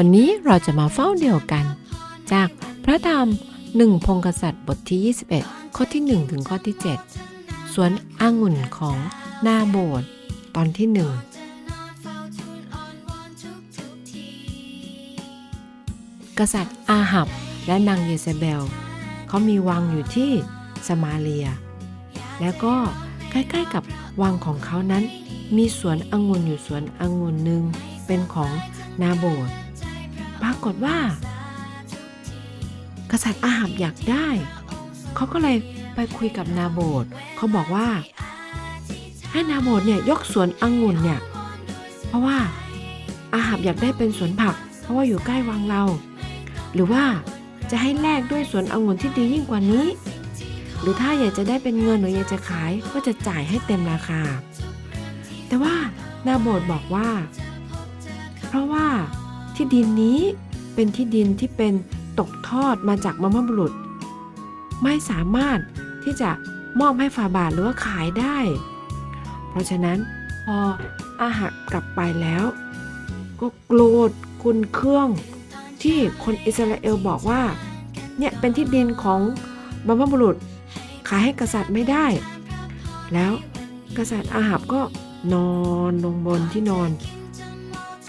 วันนี้เราจะมาเฝ้าเดียวกัน จากพระธรรมหนึ่งพงกษัตริย์บทที่ 21 ข้อที่ 1 ถึงข้อที่ 7 สวนองุ่นของนาโบดตอนที่หนึ่งกษัตริย์อาหับและนางเยเซเบล เขามีวังอยู่ที่สมาเลีย แล้วก็ใกล้ๆกับวังของเขานั้น มีสวนองุ่นอยู่สวนองุ่นหนึ่งเป็นของนาโบดากฏว่า กษัตริย์อาหับอยากได้ เขาก็เลยไปคุยกับนาโบดเขาบอกว่า ให้นาโบดเนี่ยยกสวนองุ่นเนี่ย เพราะว่าอาหับอยากได้เป็นสวนผัก เพราะว่าอยู่ใกล้วังเรา หรือว่าจะให้แลกด้วยสวนองุ่นที่ดียิ่งกว่านี้ หรือถ้าอยากจะได้เป็นเงินหรืออยากจะขายก็จะจ่ายให้เต็มราคา แต่ว่านาโบดบอกว่า เพราะว่าที่ดินนี้ เป็นที่ดินที่เป็นตกทอดมาจากมรรพบุรุษ ไม่สามารถที่จะมอบให้ฝาบาทหรือว่าขายได้ เพราะฉะนั้นพออาหับกลับไปแล้ว ก็โกรธคุณเครื่องที่คนอิสราเอลบอกว่า เนี่ยเป็นที่ดินของบรรพบุรุษขายให้กษัตริย์ไม่ได้ แล้วกษัตริย์อาหับก็นอนลงบนที่นอน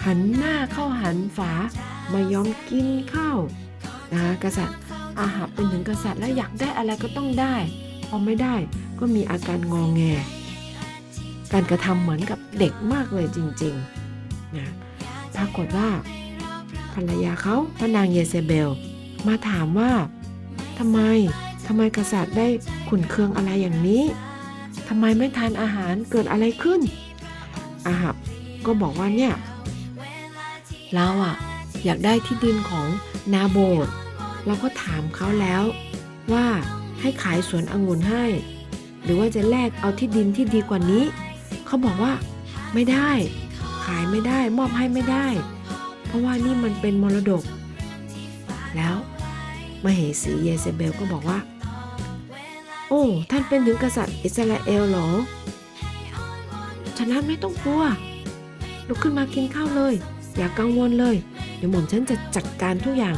หันหน้าเข้าหันฝา มายอมกินข้าวนะกษัตริย์อาหับเป็นถึงกษัตริย์แล้วอยากได้อะไรก็ต้องได้ พอไม่ได้ก็มีอาการงองแง การกระทำเหมือนกับเด็กมากเลยจริงๆนะปรากฏว่าภรรยาเขาพระนางเยเซเบล มาถามว่าทำไมทำไมกษัตริย์ได้ขุนเคืองอะไรอย่างนี้ทำไมไม่ทานอาหารเกิดอะไรขึ้นอาหับก็บอกว่าเนี่ยเราอะ อยากได้ที่ดินของนาโบดเราก็ถามเขาแล้วว่าให้ขายสวนองุ่นให้ หรือว่าจะแลกเอาที่ดินที่ดีกว่านี้ เขาบอกว่าไม่ได้ ขายไม่ได้มอบให้ไม่ได้ เพราะว่านี่มันเป็นมรดก แล้วมเหสีเยเซเบลก็บอกว่า โอ้ ท่านเป็นถึงกษัตริย์อิสราเอลหรอ ฉะนั้นไม่ต้องกลัวลุกขึ้นมากินข้าวเลย อย่ากกังวลเลย เดี๋ยวหม่อมฉันจะจัดการทุกอย่าง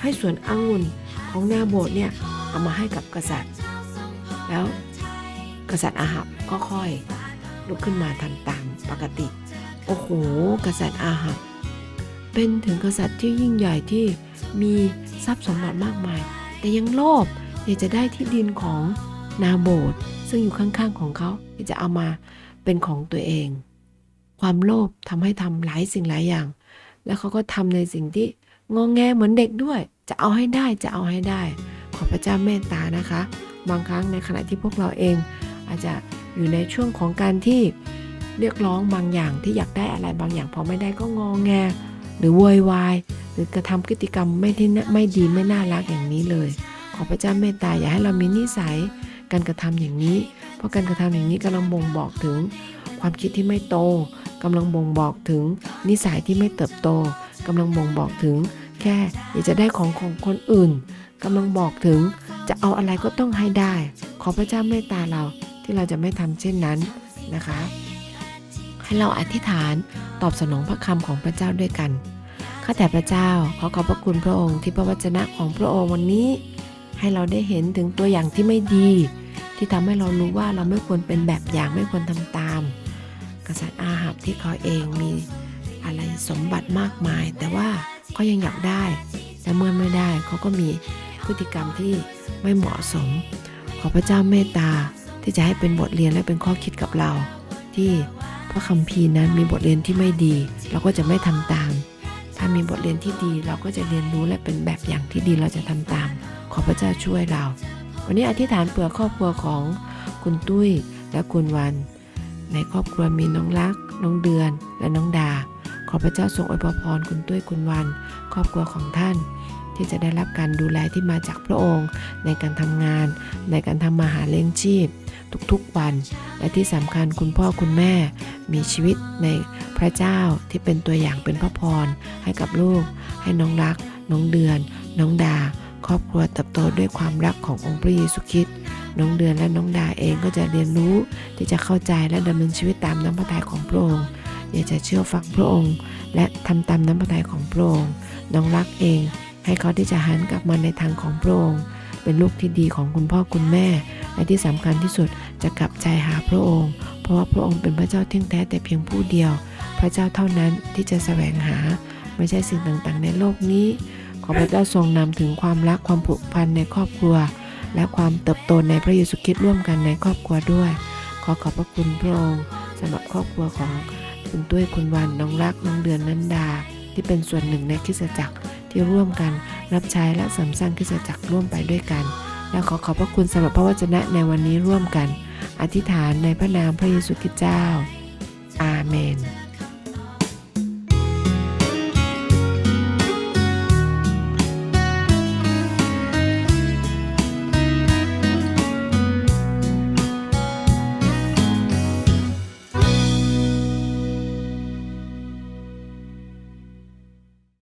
ให้สวนองุ่นของนาโบดเนี่ยเอามาให้กับกษัตริย์ แล้วกษัตริย์อาหับก็ค่อยลุกขึ้นมาทำตามปกติ โอ้โห กษัตริย์อาหับเป็นถึงกษัตริย์ที่ยิ่งใหญ่ที่มีทรัพย์สมบัติมากมาย แต่ยังโลภอยากจะได้ที่ดินของนาโบดซึ่งอยู่ข้างๆของเขาอยากจะเอามาเป็นของตัวเอง ความโลภทำให้ทำหลายสิ่งหลายอย่าง แล้วเขาก็ทำในสิ่งที่งองแงเหมือนเด็กด้วย จะเอาให้ได้จะเอาให้ได้ ขอพระเจ้าเมตตานะคะ บางครั้งในขณะที่พวกเราเอง อาจจะอยู่ในช่วงของการที่เรียกร้องบางอย่างที่อยากได้อะไรบางอย่างพอไม่ได้ก็งองแง หรือโวยวายหรือกระทำพฤติกรรมไม่ที่น่าไม่ดีไม่น่ารักอย่างนี้เลย ขอพระเจ้าเมตตาอย่าให้เรามีนิสัยการกระทำอย่างนี้ เพราะการกระทำอย่างนี้กำลังบ่งบอกถึงความคิดที่ไม่โตกำลังบ่งบอกถึง นิสัยที่ไม่เติบโตกำลังบ่งบอกถึง แค่อยากจะได้ของของคนอื่นกำลังบอกถึง จะเอาอะไรก็ต้องให้ได้ ขอพระเจ้าเมตตาเราที่เราจะไม่ทำเช่นนั้นนะคะ ให้เราอธิษฐานตอบสนองพระคำของพระเจ้าด้วยกันข้าแต่พระเจ้าขอขอบพระคุณพระองค์ที่พระวจนะของพระองค์วันนี้ ให้เราได้เห็นถึงตัวอย่างที่ไม่ดี ที่ทำให้เรารู้ว่าเราไม่ควรเป็นแบบอย่างไม่ควรทำตาม กษัตริย์อาหับที่เขาเองมี อะไรสมบัติมากมาย แต่ว่าเขายังอยากได้ แต่เมื่อไม่ได้เขาก็มีพฤติกรรมที่ไม่เหมาะสม ขอพระเจ้าเมตตาที่จะให้เป็นบทเรียนและเป็นข้อคิดกับเรา ที่พระคัมภีร์นั้นมีบทเรียนที่ไม่ดี เราก็จะไม่ทำตาม ถ้ามีบทเรียนที่ดีเราก็จะเรียนรู้และเป็นแบบอย่างที่ดีเราจะทำตาม ขอพระเจ้าช่วยเรา วันนี้อธิษฐานเผื่อครอบครัวของคุณตุ้ยและคุณวัน ในครอบครัวมีน้องรัก น้องเดือนและน้องดา ขอพระเจ้าทรงอวยพรคุณตุ้ยคุณวัน ครอบครัวของท่าน ที่จะได้รับการดูแลที่มาจากพระองค์ ในการทำงาน ในการทำมาหาเลี้ยงชีพ ทุกๆวัน และที่สำคัญคุณพ่อคุณแม่ มีชีวิตในพระเจ้าที่เป็นตัวอย่างเป็นพระพร ให้กับลูก ให้น้องรัก น้องเดือน น้องดา ครอบครัวเติบโตด้วยความรักขององค์พระเยซูคริสต์น้องเดือนและน้องดาเองก็จะเรียนรู้ที่จะเข้าใจและดำเนินชีวิตตามน้ำพระทัยของพระองค์ อยากจะเชื่อฟังพระองค์ และทำตามน้ำพระทัยของพระองค์ น้องรักเอง ให้เขาที่จะหันกลับมาในทางของพระองค์เป็นลูกที่ดีของคุณพ่อคุณแม่ และที่สำคัญที่สุดจะกลับใจหาพระองค์ เพราะว่าพระองค์เป็นพระเจ้าเที่ยงแท้แต่เพียงผู้เดียว พระเจ้าเท่านั้นที่จะแสวงหา ไม่ใช่สิ่งต่างๆ ในโลกนี้ ขอพระเจ้าทรงนำถึงความรักความผูกพันในครอบครัว และความเติบโตในพระเยซูคริสต์ร่วมกันในครอบครัวด้วย ขอขอบพระคุณพระองค์สำหรับครอบครัวของ คุณตุ้ยคุณวันน้องรักน้องเดือนนันดา ที่เป็นส่วนหนึ่งในคิสตจักรที่ร่วมกันรับใช้และสำสร้างคิสตจักรร่วมไปด้วยกัน และขอขอบพระคุณสำหรับพระวจนะในวันนี้ร่วมกัน อธิษฐานในพระนามพระเยซูคริสต์เจ้า อาเมน